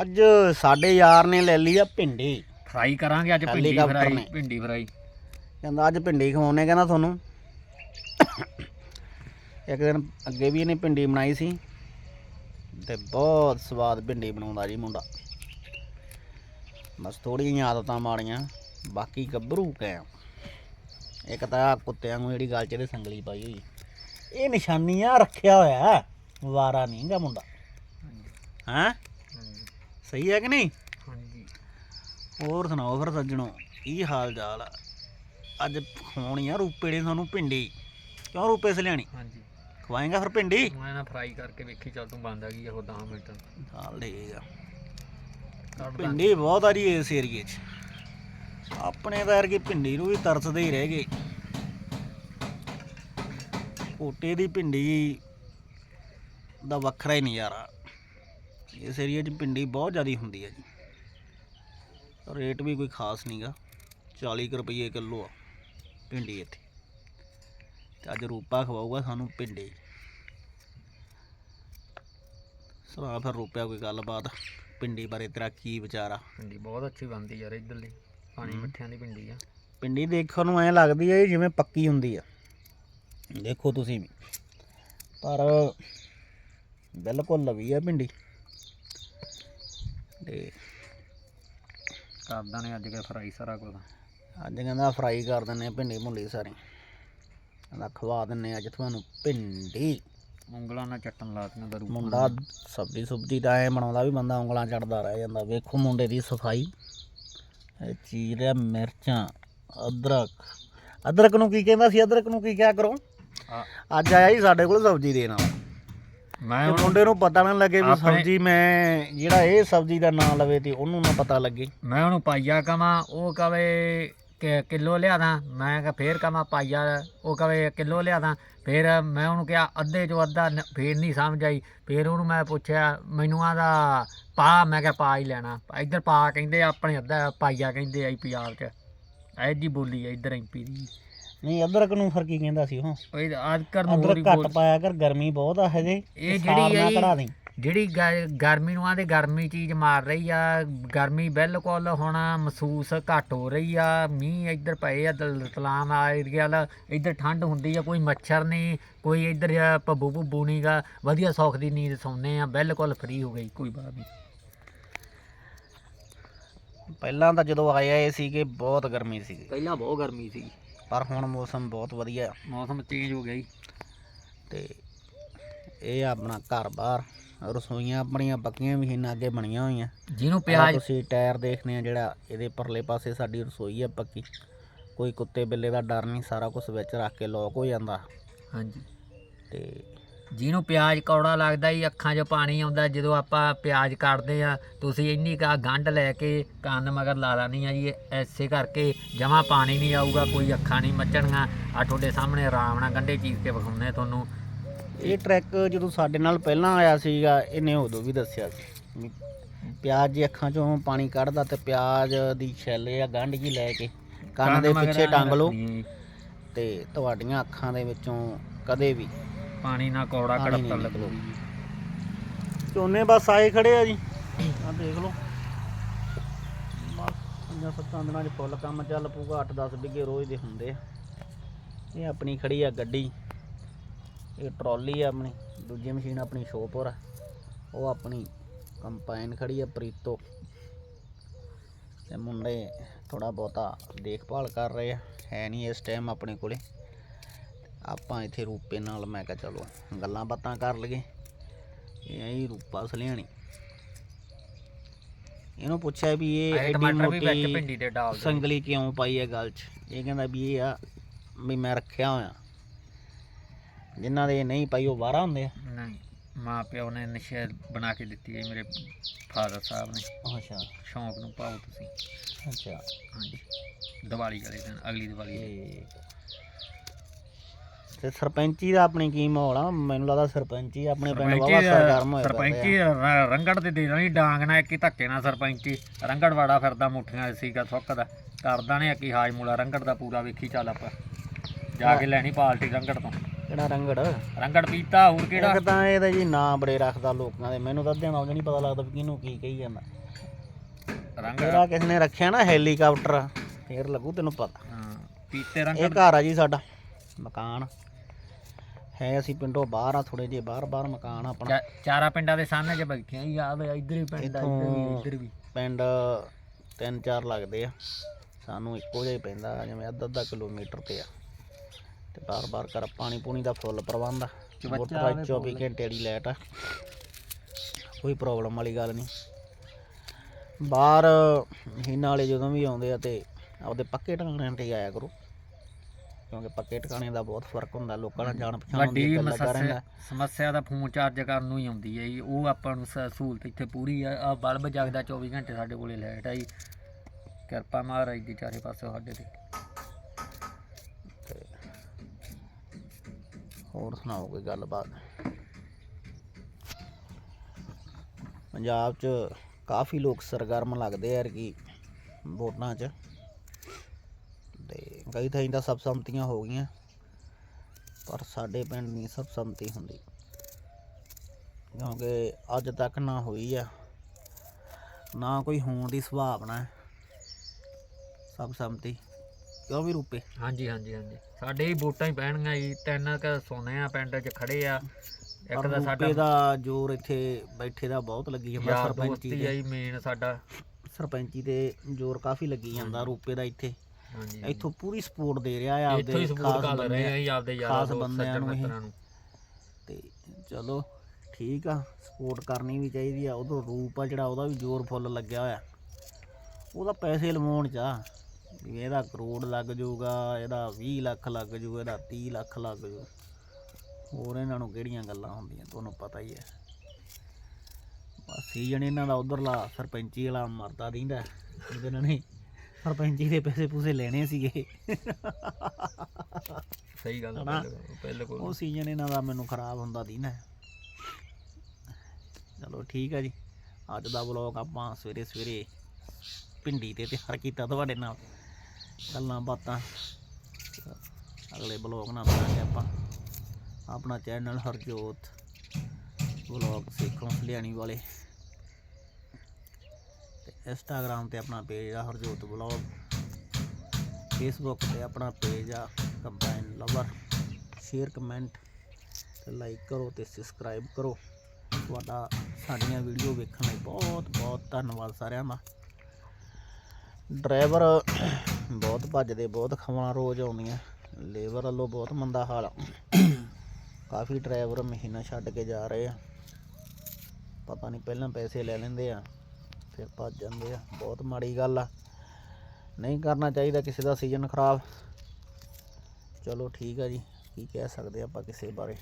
ਅੱਜ ਸਾਡੇ ਯਾਰ ਨੇ ਲੈ ਲਈ ਆ ਭਿੰਡੀ। ਫਰਾਈ ਕਰਾਂਗੇ ਅੱਜ ਭਿੰਡੀ ਹੈਲੀਕਾਪਟਰ ਫਰਾਈ ਨੇ। ਭਿੰਡੀ ਫਰਾਈ। ਕਹਿੰਦਾ ਅੱਜ ਭਿੰਡੀ ਖਵਾਉਣੇ ਕਹਿੰਦਾ ਤੁਹਾਨੂੰ। ਇੱਕ ਦਿਨ ਅੱਗੇ ਵੀ ਇਹਨੇ ਭਿੰਡੀ ਬਣਾਈ ਸੀ। ਤੇ ਬਹੁਤ ਸਵਾਦ ਭਿੰਡੀ ਬਣਾਉਂਦਾ ਜੀ ਮੁੰਡਾ। ਬਸ ਥੋੜ੍ਹੀਆਂ ਜਿਹੀਆਂ ਆਦਤਾਂ ਮਾੜੀਆਂ ਬਾਕੀ ਗੱਭਰੂ ਕੈ ਇੱਕ ਤਾਂ ਆਹ ਕੁੱਤਿਆਂ ਨੂੰ ਜਿਹੜੀ ਗੱਲ ਚ ਇਹਦੇ ਸੰਗਲੀ ਪਾਈ ਹੋਈ। ਇਹ ਨਿਸ਼ਾਨੀਆਂ ਰੱਖਿਆ ਹੋਇਆ ਹੈ। ਵਾਰਾ ਨਹੀਂਗਾ ਮੁੰਡਾ। ਹੈਂ? ਸਹੀ ਹੈ ਕਿ ਨਹੀਂ? ਹਾਂਜੀ। ਹੋਰ ਸੁਣਾਓ ਫਿਰ ਸੱਜਣੋ ਕੀ ਹਾਲ ਚਾਲ ਆ? ਅੱਜ ਖਵਾਉਣੀ ਆ ਰੂਪੇ ਨੇ ਤੁਹਾਨੂੰ ਭਿੰਡੀ। ਕਿਉਂ ਰੂਪੇ ਸਲਿਆਣੀ ਹਾਂਜੀ। ਖਵਾਏਗਾ ਫਿਰ ਭਿੰਡੀ? ਮੈਂ ਨਾ ਫਰਾਈ ਕਰਕੇ ਵੇਖੀ ਚੱਲ ਤੂੰ ਬੰਦ ਆ ਗਈ ਉਹ 10 ਮਿੰਟ। ਚੱਲ ਠੀਕ ਆ। ਭਿੰਡੀ ਬਹੁਤ ਆ ਜੀ ਇਸ ਏਰੀਏ 'ਚ। ਆਪਣੇ ਤਾਂ ਯਾਰ ਭਿੰਡੀ ਨੂੰ ਵੀ ਤਰਸਦੇ ਹੀ ਰਹਿ ਗਏ। ਕੋਟੇ ਦੀ ਭਿੰਡੀ ਦਾ ਵੱਖਰਾ ਹੀ ਨਜ਼ਾਰਾ। ਇਸ ਏਰੀਏ 'ਚ ਭਿੰਡੀ ਬਹੁਤ ਜ਼ਿਆਦਾ ਹੁੰਦੀ ਹੈ ਜੀ। ਰੇਟ ਵੀ ਕੋਈ ਖਾਸ ਨਹੀਂਗਾ 40 ਕੁ ਰੁਪਏ ਕਿਲੋ ਆ ਭਿੰਡੀ ਇੱਥੇ। ਤੇ ਅੱਜ ਰੂਪਾ ਖਵਾਊਗਾ ਸਾਨੂੰ ਭਿੰਡੀ। ਸੁਣਾ ਫਿਰ ਰੂਪਿਆ ਕੋਈ ਗੱਲਬਾਤ ਭਿੰਡੀ ਬਾਰੇ ਤੇਰਾ ਕੀ ਵਿਚਾਰ ਆ? ਭਿੰਡੀ ਬਹੁਤ ਅੱਛੀ ਬਣਦੀ ਯਾਰ ਇੱਧਰਲੀ ਪਾਣੀ। ਮਿੱਠਿਆਂ ਦੀ ਭਿੰਡੀ ਆ। ਪਿੰਡੀ ਦੇਖਣ ਨੂੰ ਐ ਲੱਗਦੀ ਹੈ ਜਿਵੇਂ ਪੱਕੀ ਹੁੰਦੀ ਆ। ਦੇਖੋ ਤੁਸੀਂ ਪਰ ਬਿਲਕੁਲ ਲਵੀ ਆ ਪਿੰਡੀ ਤੇ ਕਰਦਾ ਨੇ ਅੱਜ ਕੇ ਫਰਾਈ ਸਾਰਾ ਕੁਝ ਅੱਜ ਕਹਿੰਦਾ ਫਰਾਈ ਕਰ ਦਿੰਨੇ ਆ ਭਿੰਡੀ ਭੁੰਡੀ ਸਾਰੀ। ਕਹਿੰਦਾ ਖਵਾ ਦਿੰਨੇ ਅੱਜ ਤੁਹਾਨੂੰ ਭਿੰਡੀ। ਉਂਗਲਾਂ ਨਾਲ ਚੱਟਣ ਲਾਤੀਆਂ ਦਾ ਰੂਪ ਮੁੰਡਾ ਸਬਜ਼ੀ ਸੁਬਜੀ ਦਾ ਐ ਬਣਾਉਂਦਾ ਵੀ ਬੰਦਾ ਉਂਗਲਾਂ ਚੜਦਾ ਰਹਿ ਜਾਂਦਾ। ਵੇਖੋ ਮੁੰਡੇ ਦੀ ਸਫ਼ਾਈ। ਇਹ ਚੀਰਿਆ ਮਿਰਚਾਂ ਅਦਰਕ। ਅਦਰਕ ਨੂੰ ਕੀ ਕਹਿੰਦਾ ਸੀ? ਅਦਰਕ ਨੂੰ ਕੀ ਕਿਹਾ ਕਰੋ? ਅੱਜ ਆਇਆ ਜੀ ਸਾਡੇ ਕੋਲ ਸਬਜ਼ੀ ਦੇਣ। ਮੈਂ ਹੁਣ ਮੁੰਡੇ ਨੂੰ ਪਤਾ ਨਾ ਲੱਗੇ ਵੀ ਆਪਣੇ- ਸਬਜ਼ੀ ਮੈਂ ਜਿਹੜਾ ਇਹ ਸਬਜ਼ੀ ਦਾ ਨਾਂ ਲਵੇ ਤੇ ਉਹਨੂੰ ਨਾ ਪਤਾ ਲੱਗੇ। ਮੈਂ ਉਹਨੂੰ ਪਾਈਆ ਕਵਾਂ ਉਹ ਕਵੇ ਕਿ ਕਿਲੋ ਲਿਆਦਾ ਮੈਂ ਕਿਹਾ ਫੇਰ ਕਵਾਂ ਪਾਈਆ ਉਹ ਕਵੇ ਕਿਲੋ ਲਿਆਦਾ ਫੇਰ ਮੈਂ ਉਹਨੂੰ ਕਿਹਾ ਅੱਧੇ ਚੋਂ ਅੱਧਾ ਨ- ਫੇਰ ਨਹੀਂ ਸਮਝ ਆਈ। ਫੇਰ ਉਹਨੂੰ ਮੈਂ ਪੁੱਛਿਆ ਮੈਨੂੰ ਆਦਾ ਪਾ। ਮੈਂ ਕਿਹਾ ਪਾ ਹੀ ਲੈਣਾ। ਇੱਧਰ ਪਾ ਕਹਿੰਦੇ ਆ, ਆਪਣੇ ਅੱਧਾ ਪਾਈਆ ਕਹਿੰਦੇ ਆ ਜੀ ਪੰਜਾਬ 'ਚ। ਐ ਜੀ ਬੋਲੀ ਆ ਇੱਧਰ ਐਮਪੀ ਦੀ। ਨਹੀਂ ਅਦਰਕ ਨੂੰ ਫਿਰ ਕੀ ਕਹਿੰਦਾ ਸੀ ਉਹ? ਉਹ ਅੱਜ ਕਰ ਨੂੰ ਹੋਰ ਅਦਰਕ ਹੀ ਘੱਟ ਬੋਲ ਪਾਇਆ ਕਰ ਗਰਮੀ ਬਹੁਤ ਆ ਹਜੇ। ਇਹ ਜਿਹੜੀ ਇਹ- ਕਢਾ ਦੇ ਜਿਹੜੀ ਗ- ਗਰਮੀ ਨੂੰ ਆਂਦੇ ਗਰਮੀ ਚੀਜ਼ ਮਾਰ ਰਹੀ ਆ ਗਰਮੀ ਬਿਲਕੁਲ ਹੁਣ ਮਹਿਸੂਸ ਘੱਟ ਹੋ ਰਹੀ ਆ ਮੀਂਹ ਇੱਧਰ ਪਏ ਆ ਦਲ- ਤਲਾਮ ਆ ਏਰੀਆ ਵਾਲਾ ਇੱਧਰ ਠੰਡ ਹੁੰਦੀ ਆ ਕੋਈ ਮੱਛਰ ਨਹੀਂ ਕੋਈ ਇੱਧਰ ਆ ਭੱਬੂ ਭੁੱਬੂ ਨਹੀਂਗਾ ਵਧੀਆ ਸੌਖ ਦੀ ਨੀਂਦ ਸੌਂਦੇ ਆ ਬਿਲਕੁਲ ਫ੍ਰੀ ਹੋ ਗਈ ਕੋਈ ਬਾਤ ਨਹੀਂ। ਪਹਿਲਾਂ ਤਾਂ ਜਦੋਂ ਆਇਆ ਇਹ ਸੀਗੇ ਬਹੁਤ ਗਰਮੀ ਸੀਗੀ। ਪਹਿਲਾਂ ਬਹੁਤ ਗਰਮੀ ਸੀ ਪਰ ਹੁਣ ਮੌਸਮ ਬਹੁਤ ਵਧੀਆ। ਮੌਸਮ ਚੇਂਜ ਹੋ ਗਿਆ ਜੀ। ਤੇ ਇਹ ਆਪਣਾ ਘਰ-ਬਾਰ ਰਸੋਈਆਂ ਆਪਣੀਆਂ ਪੱਕੀਆਂ ਮਸ਼ੀਨਾਂ ਅੱਗੇ ਬਣੀਆਂ ਹੋਈਆਂ। ਜਿਹਨੂੰ ਪਿਆਜ਼ ਤੁਸੀਂ ਟਾਇਰ ਦੇਖਦੇ ਆ ਜਿਹੜਾ ਇਹਦੇ ਪਰਲੇ ਪਾਸੇ ਸਾਡੀ ਰਸੋਈ ਆ ਪੱਕੀ। ਕੋਈ ਕੁੱਤੇ ਬਿੱਲੇ ਦਾ ਡਰ ਨਹੀਂ ਸਾਰਾ ਕੁਝ ਵਿੱਚ ਰੱਖ ਕੇ ਲੋਕ ਹੋ ਜਾਂਦਾ। ਹਾਂਜੀ। ਤੇ ਜਿਹਨੂੰ ਪਿਆਜ਼ ਕੌੜਾ ਲੱਗਦਾ ਜੀ ਅੱਖਾਂ 'ਚ ਪਾਣੀ ਆਉਂਦਾ ਜਦੋਂ ਆਪਾਂ ਪਿਆਜ਼ ਕੱਟਦੇ ਆ ਤੁਸੀਂ ਇੰਨੀ ਕਾ ਗੰਢ ਲੈ ਕੇ ਕੰਨ ਮਗਰ ਲਾ ਲੈਣੀ ਆ ਜੀ ਐਸੇ ਕਰਕੇ ਜਮਾ ਪਾਣੀ ਨਹੀਂ ਆਊਗਾ ਕੋਈ ਅੱਖਾਂ ਨਹੀਂ ਮੱਚਣੀਆਂ। ਆ ਤੁਹਾਡੇ ਸਾਹਮਣੇ ਆਰਾਮ ਨਾਲ ਗੰਢੇ ਚੀਰ ਕੇ ਵਿਖਾਉਂਦੇ ਤੁਹਾਨੂੰ। ਇਹ ਟਰੈਕ ਜਦੋਂ ਸਾਡੇ ਨਾਲ ਪਹਿਲਾਂ ਆਇਆ ਸੀਗਾ ਇਹਨੇ ਉਦੋਂ ਵੀ ਦੱਸਿਆ ਸੀ। ਪਿਆਜ਼ ਦੀ ਅੱਖਾਂ ਚੋਂ ਪਾਣੀ ਕੱਢਦਾ ਤੇ ਪਿਆਜ਼ ਦੀ ਛਿੱਲ ਜਾਂ ਗੰਢ ਜੀ ਲੈ ਕੇ ਕੰਨ ਦੇ ਪਿੱਛੇ ਟੰਗ ਲਓ। ਜੀ। ਤੇ ਤੁਹਾਡੀਆਂ ਅੱਖਾਂ ਦੇ ਵਿੱਚੋਂ ਕਦੇ ਵੀ ਪਾਣੀ ਨਾ ਕੌੜਾ ਪਾਣੀ ਨਹੀਂ ਕੜਪਣ ਨਿਕਲੂ। ਲੱਗੂ ਝੋਨੇ ਬਸ ਆਏ ਖੜੇ ਆ ਜੀ। ਆ ਦੇਖ ਲਓ। ਬਸ ਪੰਜਾਂ ਸੱਤਾਂ ਦਿਨਾਂ 'ਚ ਫੁੱਲ ਕੰਮ ਚੱਲ ਪੂਗਾ 8-10 ਬਿੱਗੇ ਰੋਜ਼ ਦੇ ਹੁੰਦੇ ਆ। ਇਹ ਆਪਣੀ ਖੜੀ ਆ ਗੱਡੀ। ਇਹ ਟਰਾਲੀ ਆ ਆਪਣੀ। ਦੂਜੀ ਮਸ਼ੀਨ ਆਪਣੀ ਸ਼ੋਪਰ ਆ। ਉਹ ਆਪਣੀ ਕੰਪਾਈਨ ਖੜੀ ਆ ਪ੍ਰੀਤੋ। ਤੇ ਮੁੰਡੇ ਥੋੜਾ ਬਹੁਤਾ ਦੇਖਭਾਲ ਕਰ ਰਹੇ ਆ। ਹੈ ਨਹੀਂ ਇਸ ਟਾਈਮ ਆਪਣੇ ਕੋਲੇ। ਆਪਾਂ ਇੱਥੇ ਰੂਪੇ ਨਾਲ ਮੈਂ ਕਿਹਾ ਚਲੋ ਗੱਲਾਂ ਬਾਤਾਂ ਕਰ ਲਈਏ। ਇਹ ਆਈ ਰੂਪਾ ਸਲਿਆਣੀ। ਇਹਨੂੰ ਪੁੱਛਿਆ ਵੀ ਇਹ ਐਡੀ ਮੋਟੀ। ਸੰਗਲੀ ਕਿਉਂ ਪਾਈ ਹੈ ਗੱਲ 'ਚ? ਇਹ ਕਹਿੰਦਾ ਵੀ ਇਹ ਆ ਵੀ ਮੈਂ ਰੱਖਿਆ ਹੋਇਆ। ਜਿਨ੍ਹਾਂ ਦੇ ਨਹੀਂ ਪਾਈ ਉਹ ਵਾਰਾ ਹੁੰਦੇ ਆ। ਨਹੀਂ ਮਾਂ ਪਿਓ ਨੇ ਨਸ਼ੇ ਬਣਾ ਕੇ ਦਿੱਤੀ ਹੈ ਮੇਰੇ ਫਾਦਰ ਸਾਹਿਬ ਨੇ। ਅੱਛਾ। ਸ਼ੌਂਕ ਨੂੰ ਪਾਓ ਤੁਸੀਂ। ਅੱਛਾ। ਹਾਂਜੀ। ਦੀਵਾਲੀ ਵਾਲੇ ਦਿਨ ਅਗਲੀ ਦੀਵਾਲੀ ਤੇ। ਸਰਪੰਚੀ ਦਾ ਆਪਣੀ ਕੀ ਮਾਹੌਲ ਆ? ਮੈਨੂੰ ਲੱਗਦਾ ਸਰਪੰਚੀ ਆਪਣੇ ਪਿੰਡ ਵਾਵਾ ਸਰਗਰਮ ਹੋਇਆ ਸਰਪੰਚੀ ਰੰਗੜ ਦੇ ਦੇ ਨਹੀਂ ਡਾਂਗ ਨਾਲ ਇੱਕ ਹੀ ਧੱਕੇ ਨਾਲ ਸਰਪੰਚੀ। ਰੰਗੜ ਵਾੜਾ ਫਿਰਦਾ ਮੁੱਠੀਆਂ ਸੀਗਾ ਥੁੱਕਦਾ ਕਰਦਾ ਨੇ ਕੀ ਹਾਜ ਮੂਲਾ ਰੰਗੜ ਦਾ ਪੂਰਾ ਵੇਖੀ ਚੱਲ ਆਪਾਂ। ਜਾ ਕੇ ਲੈਣੀ ਪਾਲਟੀ ਰੰਗੜ ਤੋਂ। ਕਿਹੜਾ ਰੰਗੜ? ਰੰਗੜ ਪੀਤਾ ਹੋਰ ਕਿਹੜਾ? ਇੱਕ ਤਾਂ ਇਹ ਤਾਂ ਜੀ ਨਾਂ ਬੜੇ ਰੱਖਦਾ ਲੋਕਾਂ ਦੇ। ਮੈਨੂੰ ਤਾਂ ਅੱਧਿਆਂ ਦਾ ਨਹੀਂ ਪਤਾ ਲੱਗਦਾ ਕਿਹਨੂੰ ਕੀ ਕਹੀ ਜਾਂਦਾ। ਰੰਗੜ। ਕਿਸੇ ਨੇ ਰੱਖਿਆ ਨਾ ਹੈਲੀਕਾਪਟਰ ਫੇਰ ਲੱਗੂ ਤੈਨੂੰ ਪਤਾ। ਹਾਂ ਪੀਤੇ ਇਹ ਰੰਗੜ ਘਰ ਆ ਜੀ ਸਾਡਾ। ਮਕਾਨ। ਹੈ ਅਸੀਂ ਪਿੰਡੋਂ ਬਾਹਰ ਆ ਥੋੜੇ ਜਿਹੇ ਬਾਹਰ ਬਾਹਰ ਮਕਾਨ ਆ ਆਪਣਾ। ਚਾ- ਚਾਰਾਂ ਪਿੰਡਾਂ ਦੇ ਸਾਹਮਣੇ 'ਚ ਬੈਠੇ ਆ ਯਾਦ ਆ ਇੱਧਰ ਵੀ ਪਿੰਡ ਆ ਇੱਧਰ ਵੀ ਇੱਥੋਂ- ਇੱਧਰ ਵੀ। ਪਿੰਡ ਤਿੰਨ ਚਾਰ ਲੱਗਦੇ ਆ। ਸਾਨੂੰ ਇੱਕੋ ਜਿਹਾ ਹੀ ਪੈਂਦਾ ਜਿਵੇਂ ਅੱਧਾ ਅੱਧਾ ਕਿਲੋਮੀਟਰ ਤੇ ਆ। ਤੇ ਬਾਰ ਬਾਰ ਕਰ ਪਾਣੀ ਪੂਣੀ ਦਾ ਫੁੱਲ ਪ੍ਰਬੰਧ ਆ। ਮੋਟਰ ਆਵੇ 24 ਘੰਟੇ ਵਾਲੀ ਲਾਈਟ ਆ। ਕੋਈ ਪ੍ਰੋਬਲਮ ਵਾਲੀ ਗੱਲ ਨਹੀਂ। ਬਾਹਰ ਮਹੀਨਾ ਵਾਲੇ ਜਦੋਂ ਵੀ ਆਉਂਦੇ ਆ ਤੇ ਆਪਦੇ ਪੱਕੇ ਟਿਕਾਣਿਆਂ ਤੇ ਹੀ ਆਇਆ ਕਰੋ। ਕਿਉਂਕਿ ਪੱਕੇ ਟਿਕਾਣੇ ਦਾ ਬਹੁਤ ਫ਼ਰਕ ਹੁੰਦਾ ਲੋਕਾਂ ਨਾਲ ਜਾਣ ਪਛਾਣ ਹੁੰਦੀ ਵੱਡੀ ਹੈ, ਲੱਗਾ ਰਹਿੰਦਾ। ਸਮੱਸਿਆ ਸਮੱਸਿਆ ਦਾ ਫੋਨ ਚਾਰਜ ਕਰਨ ਨੂੰ ਹੀ ਆਉਂਦੀ ਹੈ ਜੀ। ਉਹ ਆਪਾਂ ਨੂੰ ਸ- ਸਹੂਲਤ ਇੱਥੇ ਪੂਰੀ ਆ। ਆ ਬਲਬ ਜਗਦਾ 24 ਘੰਟੇ ਸਾਡੇ ਕੋਲੇ ਲਾਈਟ ਆਈ ਕਿਰਪਾ ਮਹਾਰਾਜ ਦੀ ਚਾਰੇ ਪਾਸੇ ਸਾਡੇ ਤੇ। ਹੋਰ ਸੁਣਾਓ ਕੋਈ ਗੱਲਬਾਤ? ਪੰਜਾਬ 'ਚ ਕਾਫੀ ਲੋਕ ਸਰਗਰਮ ਲੱਗਦੇ ਯਾਰ ਕਿ ਵੋਟਾਂ 'ਚ। ਕਈ ਥਾਈਂ ਤਾਂ ਸਭ ਸੰਮਤੀਆਂ ਹੋ ਗਈਆਂ ਪਰ ਸਾਡੇ ਪਿੰਡ ਨਹੀਂ ਸਭ ਸੰਮਤੀ ਹੁੰਦੀ। ਕਿਉਂਕਿ ਅੱਜ ਤੱਕ ਨਾ ਹੋਈ ਆ ਨਾ ਕੋਈ ਹੋਣ ਦੀ ਸੰਭਾਵਨਾ ਹੈ ਸਭ ਸੰਮਤੀ। ਕਿਉਂ ਵੀ ਰੂਪੇ? ਹਾਂਜੀ ਹਾਂਜੀ ਹਾਂਜੀ। ਸਾਡੇ ਹੀ ਵੋਟਾਂ ਹੀ ਪੈਣਗੀਆਂ ਜੀ ਤਿੰਨ ਕ ਸੋਨੇ ਆ ਪਿੰਡ 'ਚ ਖੜੇ ਆ ਇੱਕ ਦਾ ਸਾਡਾ ਦਾ ਜ਼ੋਰ ਇੱਥੇ ਬੈਠੇ ਦਾ ਬਹੁਤ ਲੱਗੀ ਜਾਂਦਾ ਸਰਪੰਚੀ ਤੇ ਮੇਨ ਸਾਡਾ। ਸਰਪੰਚੀ ਤੇ ਜ਼ੋਰ ਕਾਫੀ ਲੱਗੀ ਜਾਂਦਾ ਰੂਪੇ ਦਾ ਇੱਥੇ। ਇੱਥੋਂ ਪੂਰੀ ਸਪੋਰਟ ਦੇ ਰਿਹਾ ਆ ਇੱਥੋਂ ਹੀ ਆਪਦੇ ਸਪੋਰਟ ਖਾਸ ਕਰ ਰਹੇ ਆ ਜੀ ਆਪਦੇ ਯਾਰਾਂ ਦੋਸਤ ਸੱਜਣ। ਮਿੱਤਰਾਂ ਨੂੰ। ਤੇ ਚਲੋ ਠੀਕ ਆ ਸਪੋਰਟ ਕਰਨੀ ਵੀ ਚਾਹੀਦੀ ਆ ਉਧਰ ਰੂਪ ਆ ਜਿਹੜਾ ਉਹਦਾ ਵੀ ਜ਼ੋਰ ਫੁੱਲ ਲੱਗਿਆ ਹੋਇਆ। ਉਹਦਾ ਪੈਸੇ ਲਵਾਉਣ ਚ ਆ। ਇਹਦਾ ਕਰੋੜ ਲੱਗ ਜਾਊਗਾ ਇਹਦਾ 20 ਲੱਖ ਲੱਗ ਜਾਊਗਾ ਇਹਦਾ 30 ਲੱਖ ਲੱਗ ਜਾਊ। ਹੋਰ ਇਹਨਾਂ ਨੂੰ ਕਿਹੜੀਆਂ ਗੱਲਾਂ ਹੁੰਦੀਆਂ ਤੁਹਾਨੂੰ ਪਤਾ ਹੀ ਹੈ। ਬਸ ਸੀਜ਼ਨ ਇਹਨਾਂ ਦਾ ਉਧਰਲਾ ਸਰਪੰਚੀ ਵਾਲਾ ਮਰਦਾ ਰਹਿੰਦਾ ਜਿਹਦੇ ਨਾਲ ਨੇ ਸਰਪੰਚੀ ਦੇ ਪੈਸੇ ਪੂਸੇ ਲੈਣੇ ਸੀਗੇ। ਸਹੀ ਗੱਲ ਹਨਾ? ਆ ਪਹਿਲੇ ਕੋਲ ਉਹ ਸੀਜ਼ਨ ਇਹਨਾਂ ਦਾ ਮੈਨੂੰ ਖਰਾਬ ਹੁੰਦਾ ਦੀ ਨਾ। ਚਲੋ ਠੀਕ ਆ ਜੀ। ਅੱਜ ਦਾ ਵਲੌਗ ਆਪਾਂ ਸਵੇਰੇ ਸਵੇਰੇ ਪਿੰਡੀ ਤੇ ਤਿਆਰ ਕੀਤਾ ਤੁਹਾਡੇ ਨਾਲ। ਗੱਲਾਂ ਬਾਤਾਂ। ਅਗਲੇ ਵਲੌਗ ਨਾਲ ਬਣਾਂਗੇ ਆਪਾਂ। ਆਪਣਾ ਚੈਨਲ ਹਰਜੋਤ। ਵਲੌਗ ਸਿੱਖੋਂ ਹਲਿਆਣੀ ਵਾਲੇ ਇੰਸਟਾਗ੍ਰam ਤੇ ਆਪਣਾ ਪੇਜ ਆ, ਹਰਜੋਤ ਵਲੌਗ ਫੇਸਬੁੱਕ ਤੇ ਆਪਣਾ ਪੇਜ ਆ ਕੰਬਾਈਨ ਲਵਰ ਸ਼ੇਅਰ ਕਮੈਂਟ ਤੇ ਲਾਈਕ ਕਰੋ ਤੇ ਸਬਸਕ੍ਰਾਈਬ ਕਰੋ। ਤੁਹਾਡਾ, ਸਾਡੀਆਂ ਵੀਡੀਓ ਵੇਖਣ ਲਈ ਬਹੁਤ ਬਹੁਤ ਧੰਨਵਾਦ ਸਾਰਿਆਂ ਦਾ। ਡਰਾਈਵਰ ਬਹੁਤ ਭੱਜਦੇ, ਬਹੁਤ ਖਵਾਂ ਰੋਜ਼ ਆਉਂਦੀਆਂ। ਲੇਬਰ ਵੱਲੋਂ ਬਹੁਤ ਮੰਦਾ ਹਾਲ ਆ। ਕਾਫੀ ਡਰਾਈਵਰ ਮਹੀਨਾ ਛੱਡ ਕੇ ਜਾ ਰਹੇ ਆ। ਪਤਾ ਨਹੀਂ ਪਹਿਲਾਂ ਪੈਸੇ ਲੈ ਲੈਂਦੇ ਆ। ਫਿਰ ਭੱਜ ਜਾਂਦੇ ਆ। ਬਹੁਤ ਮਾੜੀ ਗੱਲ ਆ। ਨਹੀਂ ਕਰਨਾ ਚਾਹੀਦਾ ਕਿਸੇ ਦਾ ਸੀਜ਼ਨ ਖਰਾਬ। ਚਲੋ ਠੀਕ ਆ ਜੀ। ਕੀ ਕਹਿ ਸਕਦੇ ਆਪਾਂ ਕਿਸੇ ਬਾਰੇ।